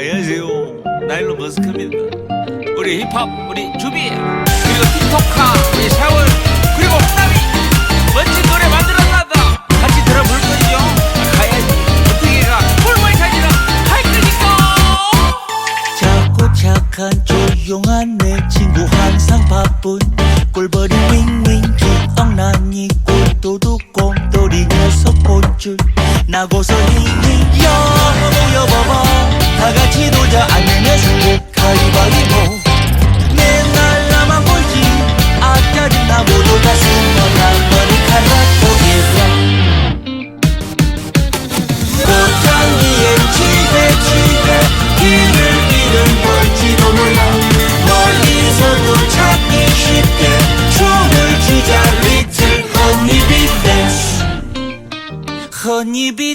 안녕하세요. 나일론 머스크입니다. 우리 힙합, 우리 주비, 그리고 틱톡카, 우리 샤월, 그리고 홍남이 멋진 노래 만들어놨다. 같이 들어볼 거죠? 가야지. 어떻게 가? 꿀물 찾으러 갈 거니까. 작고 착한 조용한 내 친구 항상 바쁜 꿀벌이 윙윙 기억나니 꿀도둑 곰돌이 녀석 본줄 나고서 윙윙 여 和你比